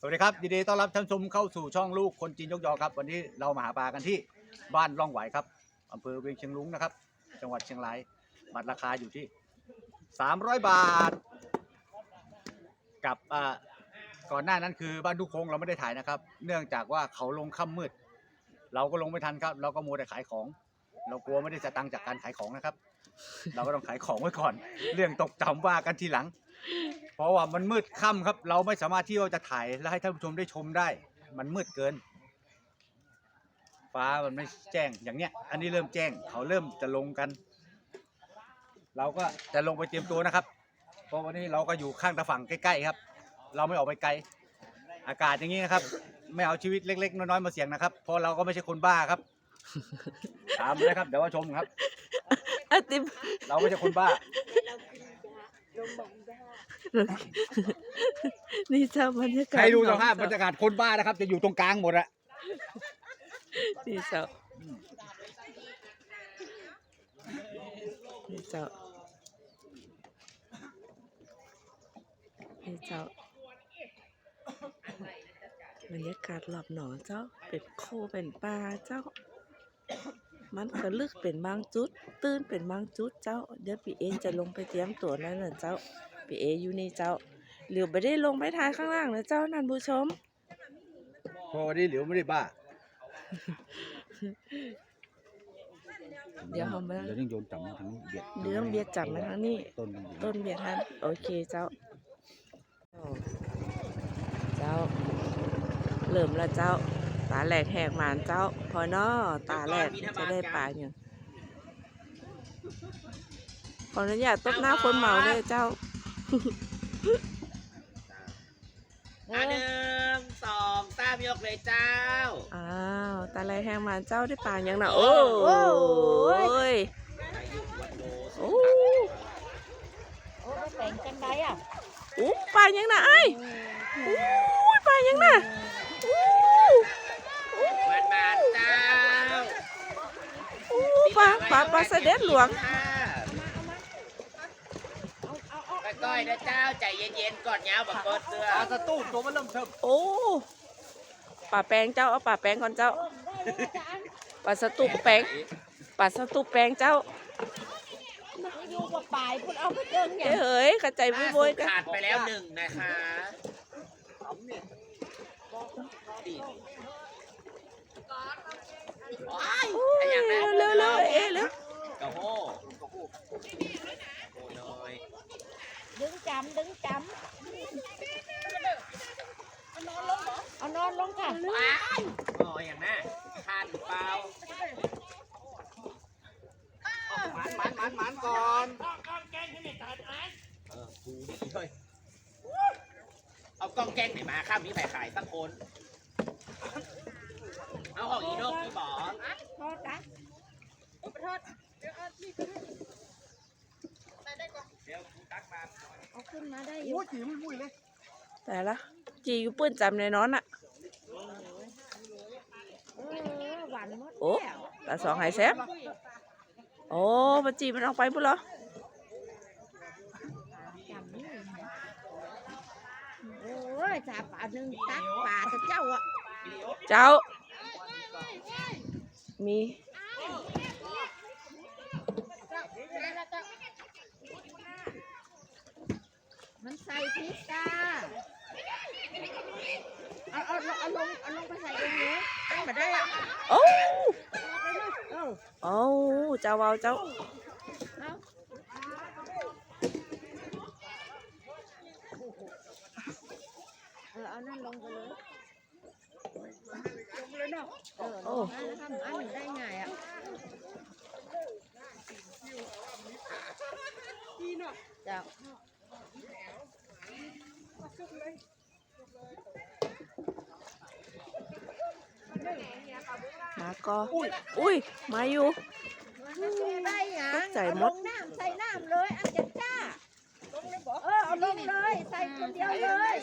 สวัสดีครับยินดีต้อนรับท่านชมเข้าสู่ช่องลูกคนจีนยกยอครับ วันนี้เรามาหาปลากันที่บ้านร่องไหวครับอำเภอเวียงเชียงรุ้งนะครับ จังหวัดเชียงรายบัตรราคาอยู่ที่ 300 บาท กับอ่าก่อนหน้านั้นคือบ้านทุกคงเราไม่ได้ถ่ายนะครับ เนื่องจากว่าเขาลงค่ำมืด เราก็ลงไม่ทันครับ เราก็มัวแต่ขายของ เรากลัวไม่ได้สตังค์จากการขายของนะครับ เราก็ต้องขายของไว้ก่อน เรื่องตกจำว่ากันทีหลัง เพราะว่ามันมืดค่ำครับ เราไม่สามารถที่เราจะถ่ายและให้ท่านผู้ชมได้ชมได้ มันมืดเกิน ฟ้ามันไม่แจ้งอย่างเนี้ย อันนี้เริ่มแจ้ง เขาเริ่มจะลงกัน เราก็จะลงไปเตรียมตัวนะครับ เพราะวันนี้เราก็อยู่ข้างตะฝั่งใกล้ๆครับ เราไม่ออกไปไกล อากาศอย่างนี้นะครับ ไม่เอาชีวิตเล็ก ๆ น้อยๆมาเสี่ยงนะครับ เพราะเราก็ไม่ใช่คนบ้าครับ ตามเลยครับ เดี๋ยวว่าชมครับ อาติมเราไม่ใช่คนบ้า นี่เจ้าบรรยากาศใครดูสภาพของบรรยากาศคนบ้านะครับ จะอยู่ตรงกลางหมดอะนี่เจ้านี่เจ้านี่เจ้าบรรยากาศหลับหนอเจ้า เป็นโคเป็นปลาเจ้า มันก็ลึกเป็นบางจุด ตื้นเป็นบางจุดเจ้า เดี๋ยวปีเอจะลงไปเตรียมตัวนั่นน่ะเจ้า ปีเออยู่นี่เจ้าเหลียวไปได้ลงไปทายข้างล่างนะเจ้านันผู้ชมพราะวันนี้เหลียวไม่ได้บ้าเดี๋ยวเอามาเดี๋ยวต้องโยนจับมาทางนี้เบียดเดี๋ยวต้องเบียดจับมาทางนี้ต้นต้นเบียร์ทันโอเคเจ้า เจ้าเริ่มแล้วเจ้า ตาแหลกแหกหมานเจ้า พอนาะตาแหลกจะได้ปลาอย่างขออนุญาตตบหน้าคนเมาเลยเจ้า อันหนึ่งสองสามยกเลยเจ้า อ้าวตาแหลกแหกหมานเจ้าได้ปลาอย่างน่ะโอ้ยอายุวันโลโอ้โอ้ยแปลงจังไดอะโอ้ปลาอย่างน่ะไอ้โอ้ยปลาอย่างน่ะโอ้โอ้มันมานเจ้าโอ้ปลาปลาปลาเสด็จหลวง ค่ะ ก้อยๆนะเจ้าใจเย็นๆก่อนยาวบักกดเสื้อปลาสตูตัวมันเริ่มเทิมโอ้ป่าแปลงเจ้าเอาป่าแปลงก่อนเจ้าป่าสตูแปลงป่าสตูแปลงเจ้าอยู่กับปลายคุณเอาไปเดินเอ้ยเฮ้ยกระจายบุยบยกันขาดไปแล้วหนึ่งนะคะติดโอ้ยโอ้ยอะไรอย่างนั้นเร็วเร็วเอ๊ะเร็วกระโห้โอ้ยน้อย ดึงจำดึงจำเอานอนลงค่ะว้ายโอ้ยอย่างนั้นขาดหรือเปล่ามันมันมันมันก่อนเออกูนี่เลยเอากล้องแกล้งไหนมาข้ามนี้ใครขายสักคนเอาของอีนกนี่บอกทอดนะทอดเดี๋ยวกูตักมา เอาขึ้นมาได้อยู่โอ้ยจีมันมุ้ยเลยแต่ละจีอยู่ปื้นจำในนอนอะ เออหวานหมดโอ้ แล้วตาสองหายแซบโอ้ปะจีมันออกไปปุ๊เหรอจำนี่โอ้ยจ่าป่าหนึ่งตักป่าแต่เจ้าอะเจ้า มี มันใส่พริกจ้าเอาเอาเอาเอาลงเอาลงไปใส่ตรงนี้เอามาได้อะโอ้เออโอ้เจ้าเอาเจ้าเอาเออเอานั่นลงไปเลยลงเลยเนาะเออลงมาแล้วทำอันหนึ่งได้ไงอะเจ้า มาก็อุ้ยมาอยู่ได้หยังตกใจหมดเอาลงน้ำใส่น้ำเลยอันจะจ้าเออเอาลงเลยใส่คนเดียวเลย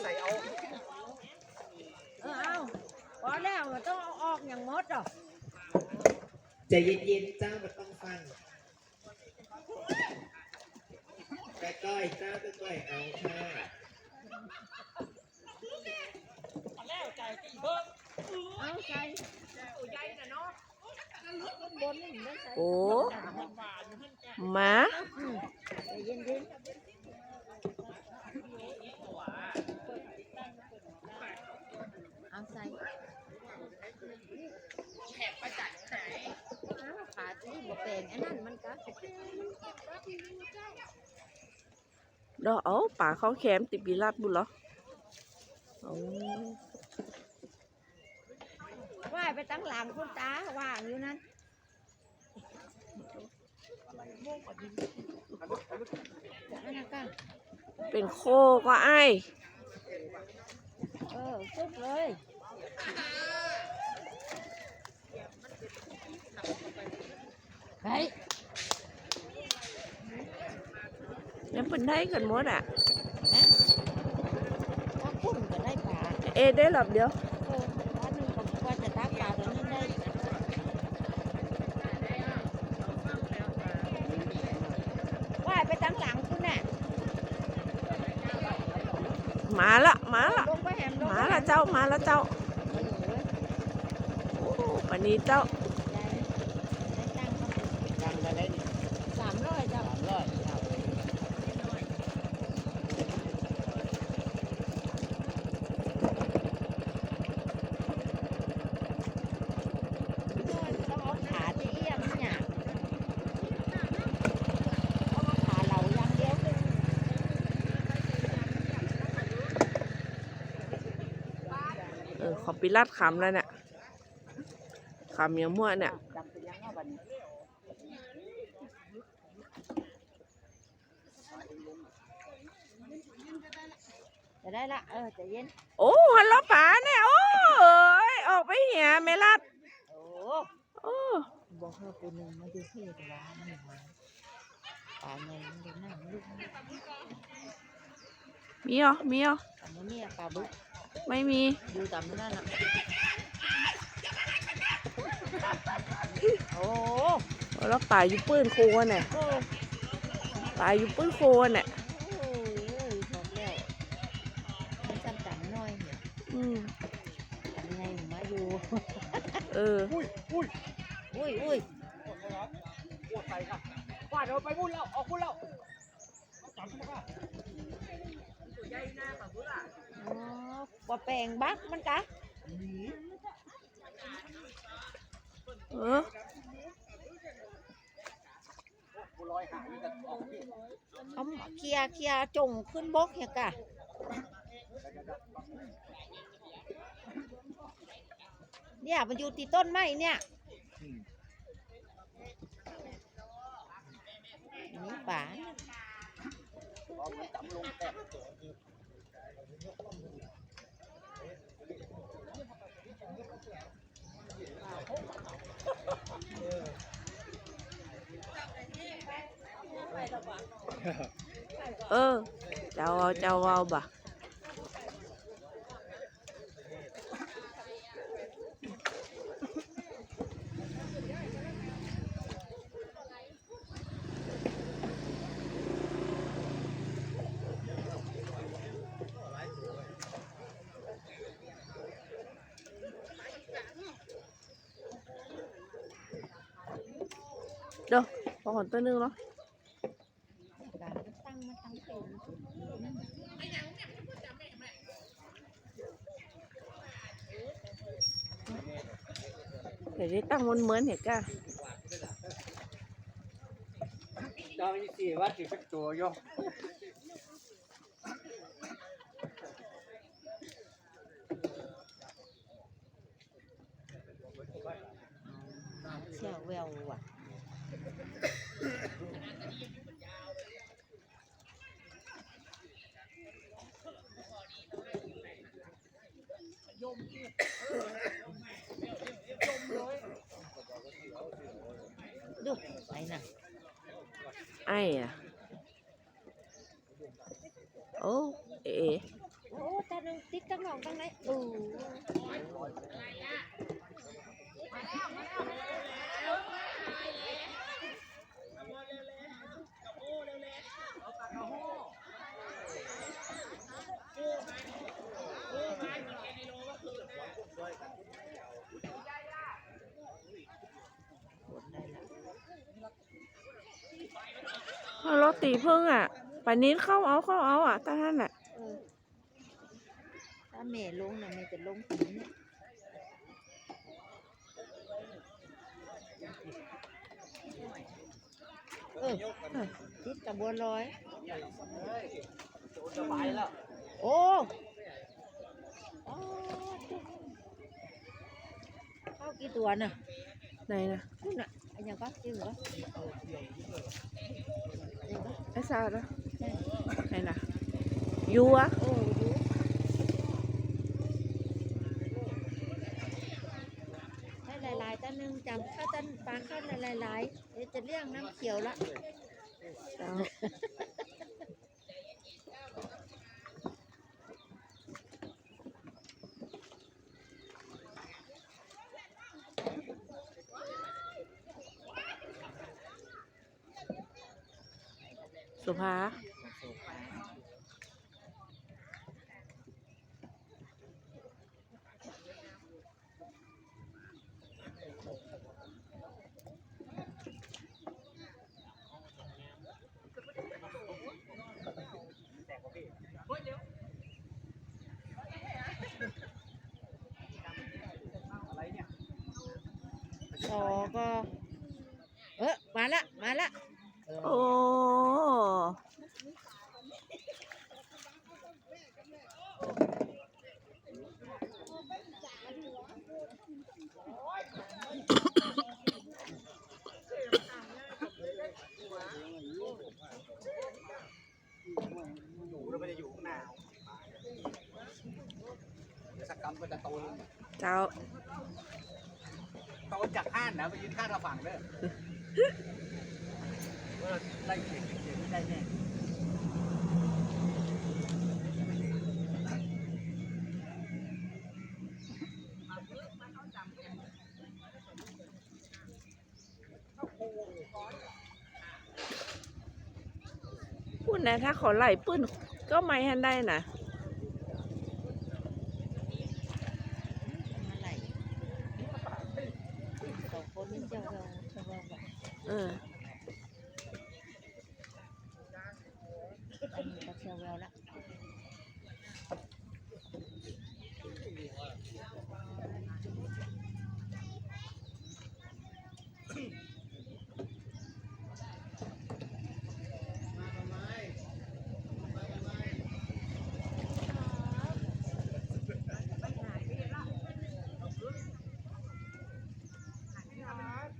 เออเอาพอแล้วมันต้องเอาออกอย่างมดอะใจเย็นๆเจ้าไม่ต้องฟังก้อยๆเจ้าก้อยๆเอาค่ะ เอาใส่บนนี่มันใส่โอ้หมาใจเย็นเย็นเอาใส่แขกประจัดไหนขาที่บ่เป็นอันนั้นมันก็ดอกเอาป่าเขาแคมติดปีลาดบุญเหรอเอาว่าย ไปตั้งหลังคุณตาว่างอยู่นั้นอันนั้นก็เป็นโคก็ไอ้ายเออสุดเลยเฮ้ยยังเป็นได้กันหมดอะถ้าคุ้นก็ได้ปลาเอได้หลับเดียว เออวันหนึงก็ว่าจะตักปลาตัวนั้นได้ว่ายไปตั้งหลังคุณน่ะ มาละมาละ ลงไปแหมลง มา ไปแห ละ ม เจ้ามาละเจ้า เออเว้ย โอ้วั นี้เจ้าได้ได้ตังค์ก็ดังมาได้ดิสามร้อยจ้ะสามร้อยครับต้องเอาขาที่เอียมเนี่ยเอาขาเหลาอย่างเดียวเออขอปีลาดคำแล้วเนี่ย คำยังมั่วเนี่ยจำเป็นยังไงบัดนี้จะได้ละเออใจะเย็น โอ้ฮัลโหลป๋าเนี่ยโอ้ยออกไปเหียเมลัดโอ้โอ้บอกให้ปูนึงมาดูที่แต่ว่าไม่มาป่าไงมันดูหน้ามันลูกมีเหรอมีเหรอป่ามันเนี่ยป่าบึกไม่มีดูตามนั่นน่ะ โอ้แล้วป่าอยู่ปื้นโคเนี่ยโอ้ป่าอยู่ปื้นโคเนี่ยโอ้ยบอกแล้วมันจำจำหน่อยเนี่ยอืมทำไงหนูมาอยู่เออ อุ้ยอุ้ยอุ้ยอุ้ยปวดใส่ครับฟาดเอาไปบุญแล้ว ออกบุญแล้วจับมาอ๋อปลาแปลงบักมันกะเออบุลอยหายกั นออเอาเคลียเคลียจงขึ้นบกเหี่ยกะเนี่ยมันอยู่ที่ต้นไม้เนี่ยนี่ป่าเเออ เจ้าเอาเจ้าเอาบ่ะเดี๋ยวพอหอนตัวหนึงเนาะ การตั้งมาตั้งเป็น เดี๋ยวได้ตั้งมันเหมือนเห็นก้าเจ้าอีสี่ว่าสิเป็นตัวโยเชี่ยวแววว่ะ ดูไปน่ะไอ้อะโอ้เอ๋โอ้ตาหนึ่งติ๊กตั้งหนองตั้งไหนเออ พอรถตีพึ่งอะป่านนี้เข้าเอาเข้าเอาอะตาท่านอะเออถ้าแม่ลงน่ะแม่จะลงถึงเนี่ยเออทิศกับบัวลอย สบายแล้วโอ้อ๋อเข้ากี่ตัวน่ะไหนนะคุณน่ะอันยังก็ชื่อก็ยังก็ ไอ้ซาดอะใช่ไหนนะยูอะโอ้ยูให้หลายๆตั้นหนึงจำข้าวตั้นปลาข้าวหลายๆเดี๋ยวจะเลี้ยงน้ำเขียวละ เจ้าสุภา อะไรเนี่ย อ๋อก็เออมาละมาละเออโอ้อยู่เรา ไม่ได้อยู่ข้างหน้าเดี๋ยวสักกรรมก็จะโตลงเจ้าโตจากห้านนะไปยืนข้างเราฝั่งเด้อว่าไล่เขียนเขียนไม่ได้แน่พูดนะถ้าเขาไหลปื้นก็ไม่ทันได้นะ มาไหลสองคนนี่เจ้าเราเจ้าเราแบบ เออ อันนี้ก็เจ้าเราละ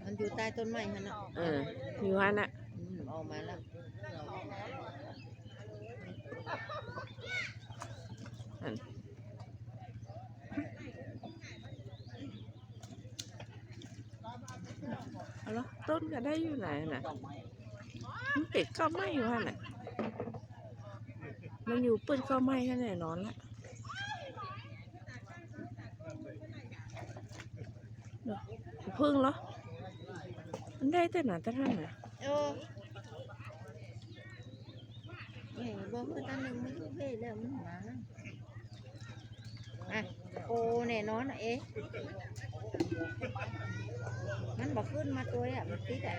มันอยู่ ใต้ต้นไม้ฮะนะเอออยู่ฮันอะอืมออกมาแล้วเอาละต้นก็ได้อยู่ไหนน่ะมันเป็ดก็ไม่อยู่ฮันอะมันอยู่ปื้นก็ไม่แค่ไหนนอนละเดี๋ยวพึ่งเหรอ มันได้แต่หนาแต่ท่านน่ะโอ้เฮ้ยบอกคือตาหนึ่งมันคือเพ่แล้วมันมาอะโอ้แน่นอนอะเอ๊ะมันบอกขึ้นมาตัวอะมันติดอะ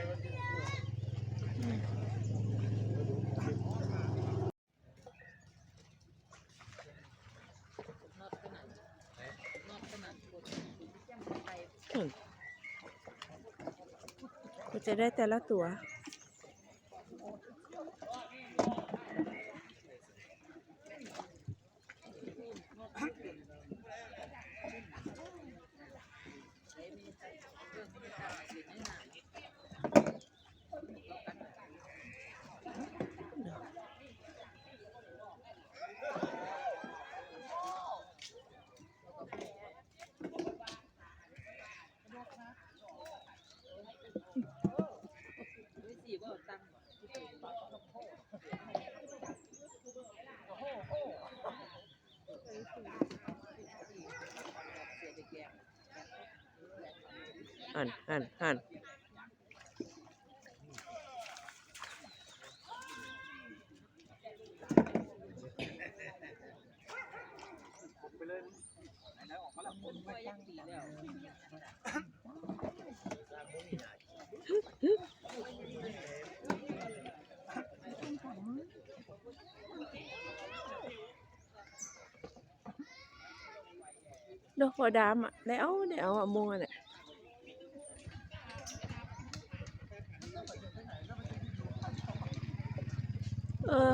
ก็จะ ได้แต่ละตัว หันหันหันดอกบัวดำอะได้เอาได้เอาอะม่วงเนี่ยเออ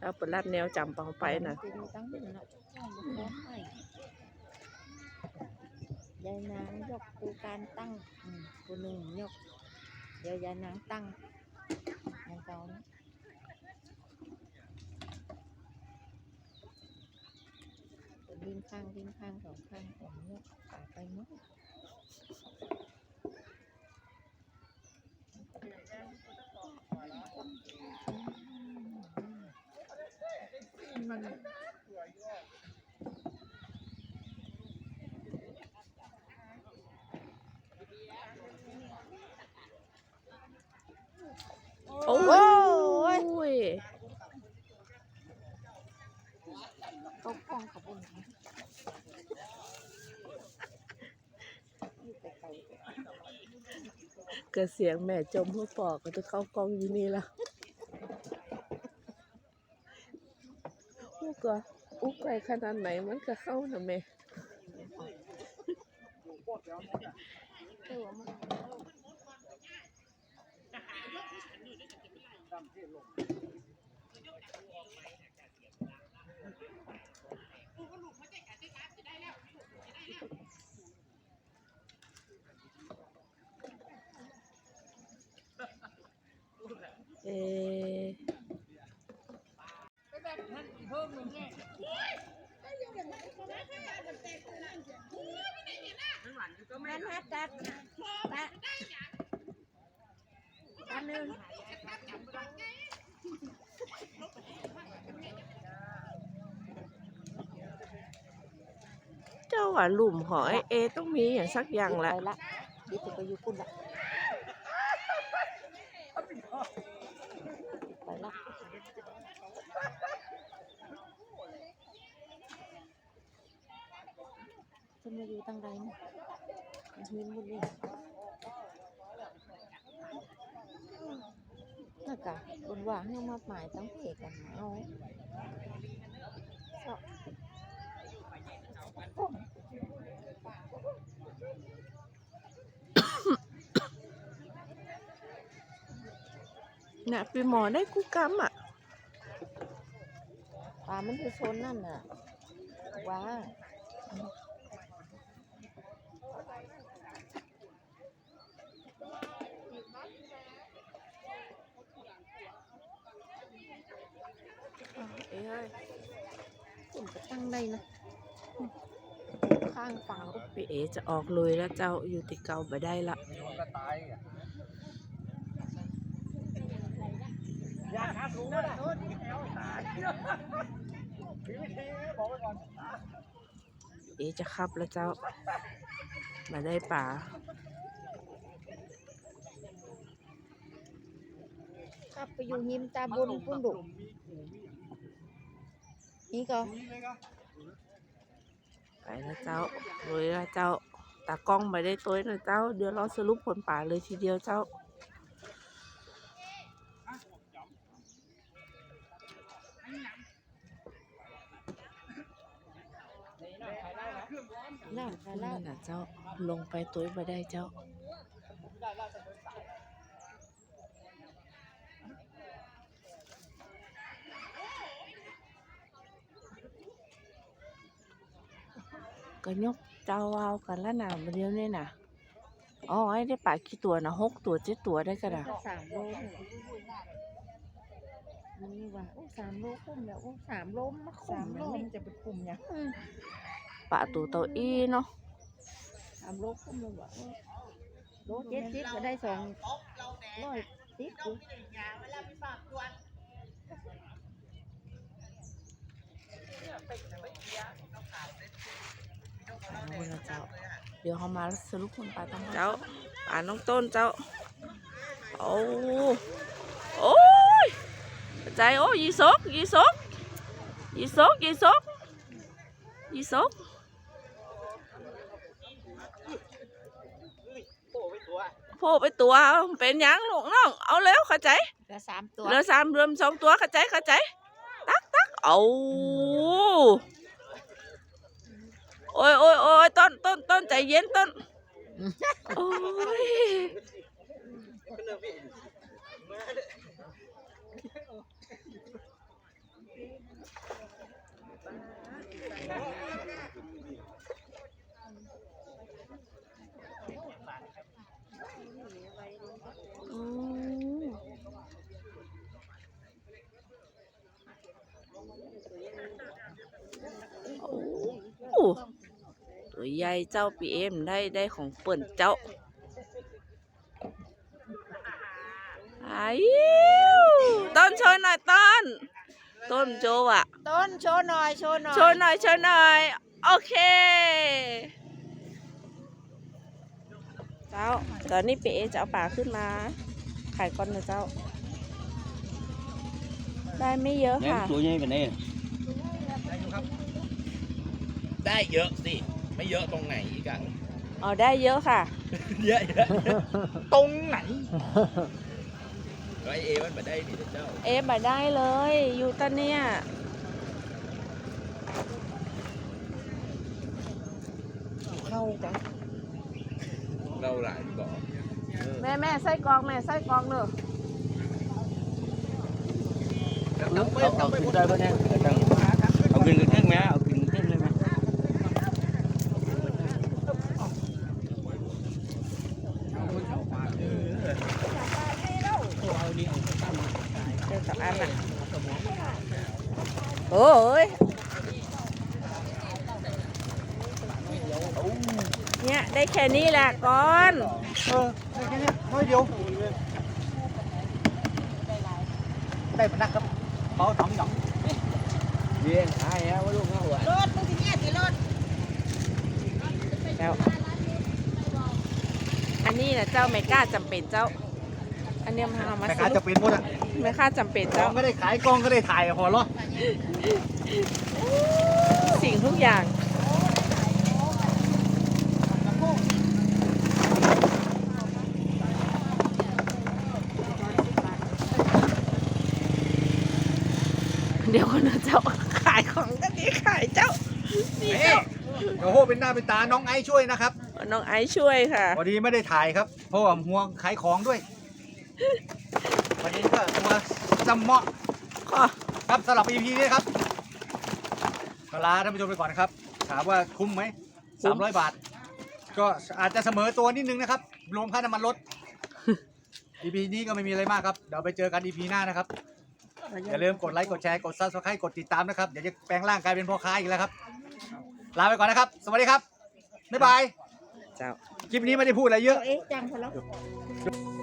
เนาะบอกแล้วถ้าเปิดลาดหน้าจำไปนะป่าจะมาเข้าแล้วแม่ถ้าเปิดลาดแนวจำปองไปนะจะดูตั้งเป็นเนาะต้องบุกร้อนให้ยายนางยกกูการตั้งอืมกูหนึ่งยกเดี๋ยวยายนางตั้งอย่างเก่านะวิ่งข้างวิ่งข้างสองข้างสองยกปาไปมั้ง โอ้ยเขากล้องเขาบนนะอยู่ไกลๆเกิดเสียงแม่จมหัวปอกก็จะเข้ากล้องอยู่นี่ละ กก็อุกไกลขนาดไหนมันก็เข้านะแม่เอ อมันฮัดกัดปะปะหนึ่งเจ้าว่าหลุมของไอเอต้องมีอย่างสักอย่างแหละ ละดิจะไปอยู่ปุ่นละไปละจะมาอยู่ตั้งใดนะมินบุรี น่ากะบนว่าให้มาหมายตั้งเพกันเอาเสาะน่ะปีหมอได้กูกำอะปลามันคือโซนนั่นน่ะว้า เอ้ยผมจะตั้งได้นะ ข้างฝั่งพี่เอจะออกลุยแล้วเจ้าอยู่ติเก่าไปได้ละมันก็ตายอะเอจะขับแล้วเจ้า มาได้ป่าขับไปอยู่หิมตาบนพุ่นดุ นี่ก็ไปแล้วเจ้าลุยแล้วเจ้าตากล้องไปได้ตัวนะเจ้า เดี๋ยวเราสรุปผลป่าเลยทีเดียวเจ้าน่าใช่แล้นั่วนน่ะเจ้าลงไปตัวมาได้เจ้า ก็ยกเจ้าวาวกันแล้วนะมาเดียวนี่นะอ๋อไอ้ได้ป่ากี่ตัวนะหกตัวเจ็ดตัวได้กันนะก็สามโลเนี่ยมันนี่ว่าโอ้สามโลคุ้มแล้วโอ้สามโลมาคุ้มแล้วนี่จะเป็นคุ้มยังป่าตัวเต่าอี้เนาะสามโลคุ้มแล้วว่าโลเจ็ดสิบก็ได้สองร้อยสิบกู เดี๋ยวเขามาสรุปคนปลาต้องเจ้าปลาน้องต้นเจ้า โอ้โอ้ยใจโอ้ยยีสกยีสกยีสกยีสกยีสกโผล่ไปตัวเอาเป็นหยังลูกน้อง เอาเร็วเข้าใจเหลือสามตัวเหลือสามรวมสองตัวเข้าใจเข้าใจ ตักตักเอา โอ้ยโอ้ยโอ้ยต้นต้นต้นใจเย็นต้นโอ้ยโอ้โอ้ ตัวใหญ่เจ้าปีเอ็มได้ได้ของเปิ่นเจ้าไอ้ต้นโชว์หน่อยต้น ต้นโจวอะต้นโชว์หน่อยโชว์หน่อยโชว์หน่อยโชว์หน่อยโอเค เจ้าตอนนี้ปีเอจะเอาปลาขึ้นมาขายก่อนนะเจ้า ได้ไม่เยอะ Ném ค่ะ chuối như vậy này ได้เยอะสิ ไม่เยอะตรงไหนอีกอะเอาได้เยอะค่ะเยอะเยอะตรงไหนไอเอมันมาได้ดิเจ้าเอฟมาได้เลย อยู่ตอนเนี้ยเข้ากันเราหลายบอกแม่แม่ไส้กรองแม่ไส้กรองเนอะ Ao ao kinh đây bên em Ở trong Ao kinh nước mẹ Ao kinh nước lên mẹ เจอสักอันอะโอ้ยเนี่ยได้แค่นี้แหละก่อน เออได้แค่เนี้ยน้อยเดียวได้พนักครับ เบาสองหยอง Viên Ai á Có luôn không ạ รถมึงสิเนี่ยสิรถเจ้าอันนี้นะเจ้าไม่กล้าจำเป็นเจ้า อันเนี้ยมาเอามาแต่สการรุจะเป็นหมดอะไม่ค่าจำเป็นกล้เจ้าองก็ได้ขายกล้องก็ได้ถ่ายพอเหรอ สิ่งทุกอย่าง เดี๋ยวคนนะเจ้า ขายของกันนี้ขายเจ้า นี่ เอ๊ะ เจ้าโอ้โหเป็นหน้าเป็นตาน้องไอซ์ช่วยนะครับน้องไอซ์ช่วยค่ะ พอดีไม่ได้ถ่ายครับ เพราะว่าห่วงขายของด้วยวันนี้ก็มาจำเหมาะขอครับสำหรับ EP นี้ครับก็ลาท่านผู้ชมไปก่อนนะครับ ถามว่าคุ้มไหมสามร้อยบาท ก็อาจจะเสมอตัวนิดนึงนะครับ รวมค่าน้ำมันรถ EP นี้ก็ไม่มีอะไรมากครับ เดี๋ยวไปเจอกัน EP หน้านะครับ อย่าลืมกดไลค์ กดแชร์ กด subscribe กดติดตามนะครับ เดี๋ยวจะแปลงร่างกลายเป็นพ่อค้าอีกแล้วครับ ลาไปก่อนนะครับ สวัสดีครับบ๊ายบายเจ้า คลิปนี้ไม่ได้พูดอะไรเยอะ เอ๊ะจังพอแล้วค